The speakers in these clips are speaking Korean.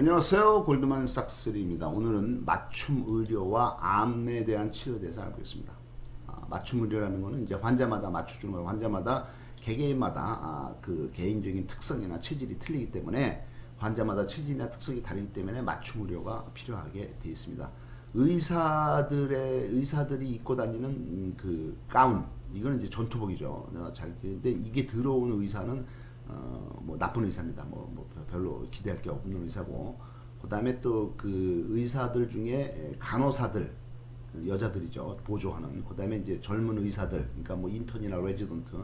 안녕하세요. 골드만 삭스리입니다. 오늘은 맞춤 의료와 암에 대한 치료에 대해서 알아보겠습니다. 아, 맞춤 의료라는 것은 이제 환자마다 맞춰주는 거예요. 환자마다 개개인마다 아, 그 개인적인 특성이나 체질이 틀리기 때문에 환자마다 체질이나 특성이 다르기 때문에 맞춤 의료가 필요하게 되어 있습니다. 의사들의 의사들이 입고 다니는 음, 그 가운 이거는 이제 전투복이죠. 근데 이게 들어오는 의사는 어, 뭐 나쁜 의사입니다. 뭐, 뭐 별로 기대할 게 없는 의사고 그다음에 또 그 의사들 중에 간호사들 여자들이죠 보조하는 그다음에 이제 젊은 의사들 그러니까 뭐 인턴이나 레지던트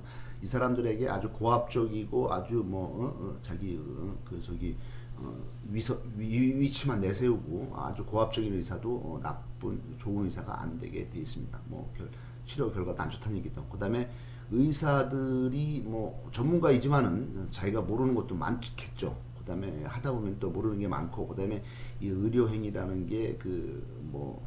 이 사람들에게 아주 고압적이고 아주 뭐 어, 어, 자기 어, 그 저기 어, 위서, 위, 위치만 내세우고 아주 고압적인 의사도 어, 나쁜 좋은 의사가 안 되게 돼 있습니다. 뭐 결, 치료 결과도 안 좋다는 얘기도. 그 다음에 의사들이 뭐 전문가이지만은 자기가 모르는 것도 많겠죠. 그다음에 하다 보면 또 모르는 게 많고 그다음에 이 의료 행위라는 게그뭐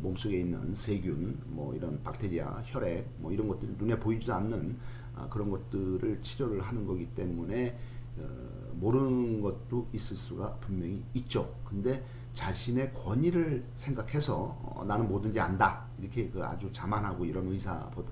몸속에 있는 세균 뭐 이런 박테리아 혈액 뭐 이런 것들이 눈에 보이지도 않는 아, 그런 것들을 치료를 하는 거기 때문에 어, 모르는 것도 있을 수가 분명히 있죠. 근데 자신의 권위를 생각해서 어, 나는 뭐든지 안다 이렇게 그 아주 자만하고 이런 의사 어,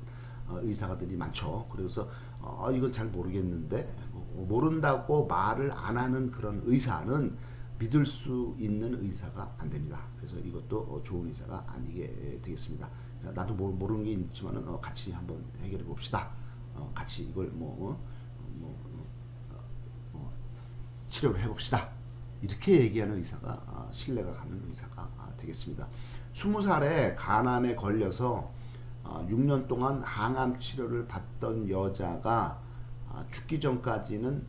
의사가들이 많죠. 그래서 어, 이건 잘 모르겠는데 뭐, 모른다고 말을 안 하는 그런 의사는 믿을 수 있는 의사가 안 됩니다. 그래서 이것도 어, 좋은 의사가 아니게 되겠습니다. 나도 모- 모르는 게 있지만 은 같이 한번 해결해 봅시다. 어, 같이 이걸 뭐, 어, 뭐 어, 어, 치료를 해봅시다. 이렇게 얘기하는 의사가 아, 신뢰가 가는 의사가 아, 되겠습니다. 20살에 간암에 걸려서 아, 6년 동안 항암 치료를 받던 여자가 아, 죽기 전까지는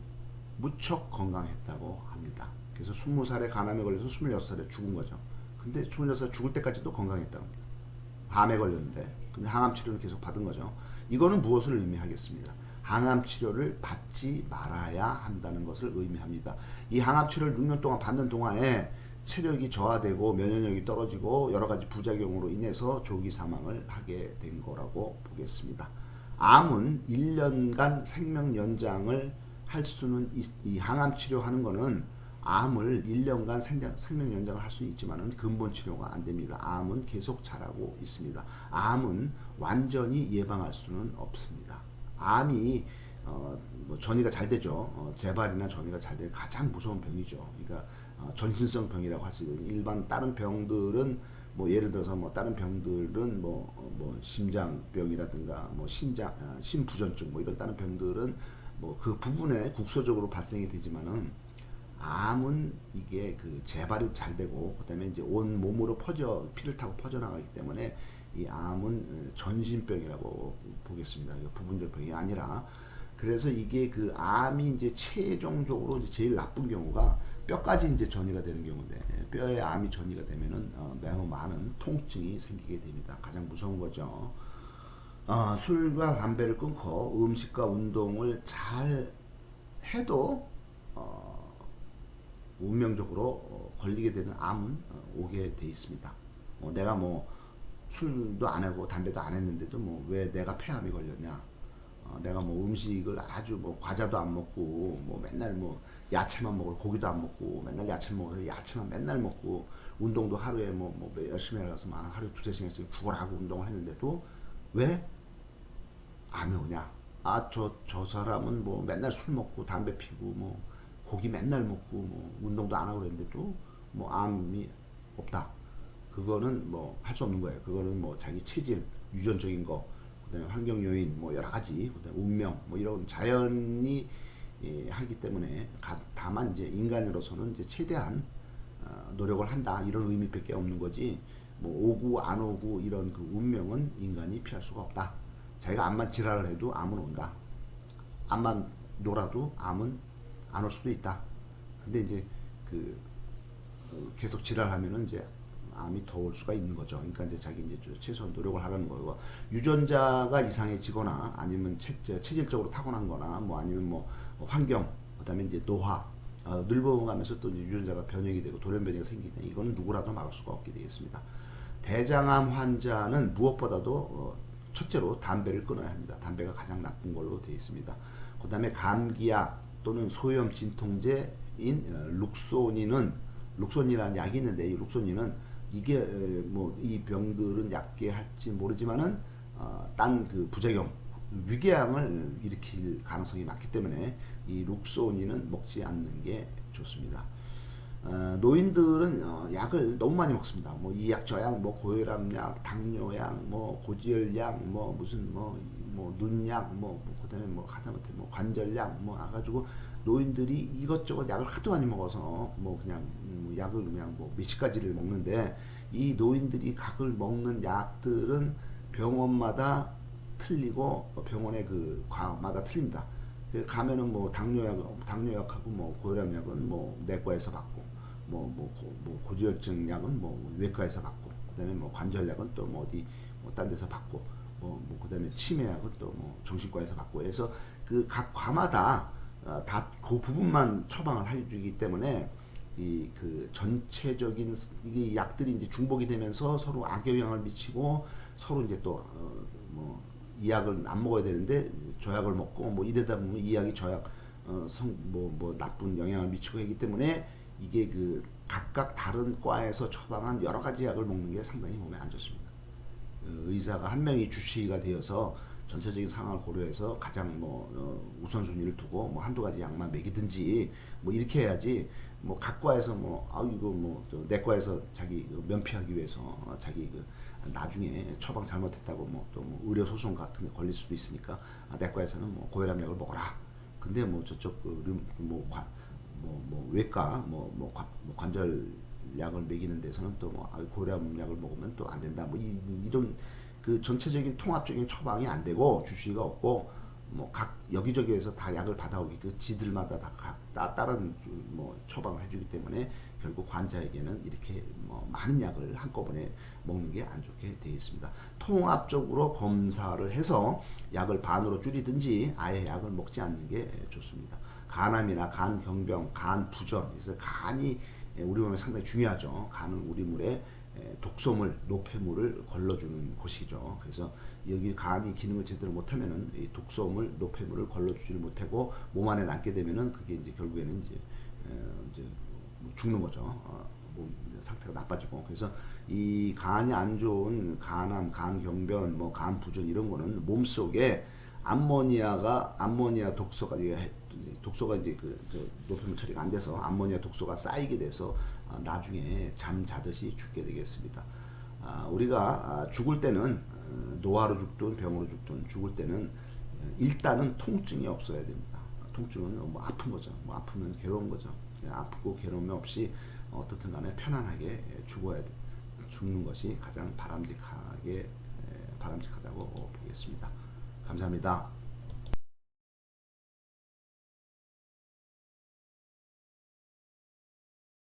무척 건강했다고 합니다. 그래서 20살에 간암에 걸려서 26살에 죽은 거죠. 근데 26살 죽을 때까지도 건강했다고 합니다. 암에 걸렸는데 근데 항암 치료를 계속 받은 거죠. 이거는 무엇을 의미하겠습니다. 항암 치료를 받지 말아야 한다는 것을 의미합니다. 이 항암 치료를 6년 동안 받는 동안에 체력이 저하되고 면역력이 떨어지고 여러 가지 부작용으로 인해서 조기 사망을 하게 된 거라고 보겠습니다. 암은 1년간 생명 연장을 할 수는 있- 이 항암 치료하는 거는 암을 1년간 생장, 생명 연장을 할 수는 있지만은 근본 치료가 안 됩니다. 암은 계속 자라고 있습니다. 암은 완전히 예방할 수는 없습니다. 암이 어, 뭐 전이가 잘 되죠. 어, 재발이나 전이가 잘 되는 가장 무서운 병이죠. 그러니까 어, 전신성 병이라고 할 수 있는 일반 다른 병들은 뭐 예를 들어서 뭐 다른 병들은 뭐, 어, 뭐 심장병이라든가 뭐 신장 아, 심부전증 뭐 이런 다른 병들은 뭐 그 부분에 국소적으로 발생이 되지만은 암은 이게 그 재발이 잘 되고 그다음에 이제 온 몸으로 퍼져 피를 타고 퍼져 나가기 때문에 이 암은 어, 전신병이라고 보겠습니다. 부분적 병이 아니라 그래서 이게 그 암이 이제 최종적으로 이제 제일 나쁜 경우가 뼈까지 이제 전이가 되는 경우인데 뼈에 암이 전이가 되면은 어, 매우 많은 통증이 생기게 됩니다. 가장 무서운 거죠. 어, 술과 담배를 끊고 음식과 운동을 잘 해도 어, 운명적으로 어, 걸리게 되는 암은 어, 오게 돼 있습니다. 어, 내가 뭐 술도 안 하고 담배도 안 했는데도 뭐 왜 내가 폐암이 걸렸냐? 어, 내가 뭐 음식을 아주 뭐 과자도 안 먹고 뭐 맨날 뭐 야채만 먹고 고기도 안 먹고 맨날 야채 먹어서 야채만 맨날 먹고 운동도 하루에 뭐, 뭐 열심히 나가서 막 하루에 두세 시간씩 구걸하고 운동을 했는데도 왜 암이 오냐? 아, 저, 저 사람은 뭐 맨날 술 먹고 담배 피고 뭐 고기 맨날 먹고 뭐 운동도 안 하고 그랬는데도 뭐 암이 없다. 그거는 뭐 할 수 없는 거예요. 그거는 뭐 자기 체질, 유전적인 거, 그다음에 환경 요인, 뭐 여러 가지, 그다음에 운명, 뭐 이런 자연이 예, 하기 때문에 가- 다만 이제 인간으로서는 이제 최대한 어, 노력을 한다 이런 의미밖에 없는 거지. 뭐 오고 안 오고 이런 그 운명은 인간이 피할 수가 없다. 자기가 암만 지랄을 해도 암은 온다. 암만 놀아도 암은 안 올 수도 있다. 근데 이제 그 어, 계속 지랄하면은 이제 암이 더 올 수가 있는 거죠. 그러니까 이제 자기 이제 좀 최소한 노력을 하라는 거고 유전자가 이상해지거나 아니면 체, 체질적으로 타고난거나 뭐 아니면 뭐 환경 그다음에 이제 노화 어, 늙어가면서 또 유전자가 변형이 되고 돌연변이가 생기는 이거는 누구라도 막을 수가 없게 되겠습니다. 대장암 환자는 무엇보다도 어, 첫째로 담배를 끊어야 합니다. 담배가 가장 나쁜 걸로 되어 있습니다. 그 다음에 감기약 또는 소염 진통제 어, 룩소니는 룩소니라는 약이 있는데 이 룩소니는 이게 뭐 이 병들은 약게 할지 모르지만은 어, 딴그 부작용 위궤양을 일으킬 가능성이 많기 때문에 이 룩소니는 먹지 않는 게 좋습니다. 어, 노인들은 어, 약을 너무 많이 먹습니다. 뭐 이 약 저 약, 뭐 고혈압약, 당뇨약, 뭐 고지혈약, 뭐 무슨 뭐 뭐 눈약, 뭐, 뭐 그다음에 뭐 하다못해 뭐 관절약, 뭐 아가지고 노인들이 이것저것 약을 하도 많이 먹어서 뭐 그냥 음, 약을 그냥 뭐 몇십 가지를 먹는데 이 노인들이 각을 먹는 약들은 병원마다 틀리고 병원의 그 과마다 틀립니다. 그 가면은 뭐 당뇨약, 당뇨약하고 뭐 고혈압약은 뭐 내과에서 받고 뭐, 뭐, 고, 뭐 고지혈증 약은 뭐 외과에서 받고 그다음에 뭐 관절약은 또 뭐 어디 뭐 딴 데서 받고 뭐, 뭐 그다음에 치매약은 또뭐 정신과에서 받고 해서 그 각 과마다 어, 다그 부분만 처방을 해주기 때문에 이 그 전체적인 스- 이게 약들이 이제 중복이 되면서 서로 악영향을 미치고 서로 이제 또뭐 이 약을 안 먹어야 되는데 저 약을 먹고 뭐 이러다 보면 이 약이 저약 어, 어성뭐 뭐 나쁜 영향을 미치고 하기 때문에 이게 그 각각 다른 과에서 처방한 여러 가지 약을 먹는 게 상당히 몸에 안 좋습니다. 어, 의사가 한 명이 주치의가 되어서 전체적인 상황을 고려해서 가장 뭐 어, 우선순위를 두고 뭐 한두 가지 약만 먹이든지 뭐 이렇게 해야지 뭐 각과에서 뭐아 이거 뭐또 내과에서 자기 그 면피하기 위해서 어, 자기 그 나중에 처방 잘못했다고 뭐 또 뭐 의료 소송 같은 게 걸릴 수도 있으니까 아, 내과에서는 뭐 고혈압 약을 먹어라. 근데 뭐 저쪽 그 름- 뭐, 관, 뭐, 뭐 외과 뭐, 뭐, 관, 뭐 관절 약을 먹이는 데서는 또뭐 고혈압 약을 먹으면 또 안 된다. 뭐 이, 이런 그 전체적인 통합적인 처방이 안 되고 주치의가 없고 뭐 각 여기저기에서 다 약을 받아오기 그 지들마다 다 각, 다 다른 주- 뭐 처방을 해주기 때문에 결국 환자에게는 이렇게 뭐 많은 약을 한꺼번에 먹는 게 안 좋게 되어 있습니다. 통합적으로 검사를 해서 약을 반으로 줄이든지 아예 약을 먹지 않는 게 좋습니다. 간암이나 간 경병, 간 부전, 그래서 간이 우리 몸에 상당히 중요하죠. 간은 우리 물에 에, 독소물, 노폐물을 걸러주는 곳이죠. 그래서 여기 간이 기능을 제대로 못하면은 이 독소물, 노폐물을 걸러주지를 못하고 몸 안에 남게 되면은 그게 이제 결국에는 이제 에, 이제 뭐 죽는 거죠. 어, 몸 상태가 나빠지고 그래서 이 간이 안 좋은 간암, 간경변, 뭐 간 부전 이런 거는 몸 속에 암모니아가 암모니아 독소가 독소가 이제 그, 그 노폐물 처리가 안 돼서 암모니아 독소가 쌓이게 돼서 아, 나중에 잠 자듯이 죽게 되겠습니다. 아, 우리가 아, 죽을 때는 어, 노화로 죽든 병으로 죽든 죽을 때는 어, 일단은 통증이 없어야 됩니다. 통증은 뭐 아픈 거죠. 뭐 아프면 괴로운 거죠. 예, 아프고 괴로움 없이 어떻든 간에 편안하게 예, 죽어야 돼. 죽는 것이 가장 바람직하게 에, 바람직하다고 보겠습니다. 감사합니다.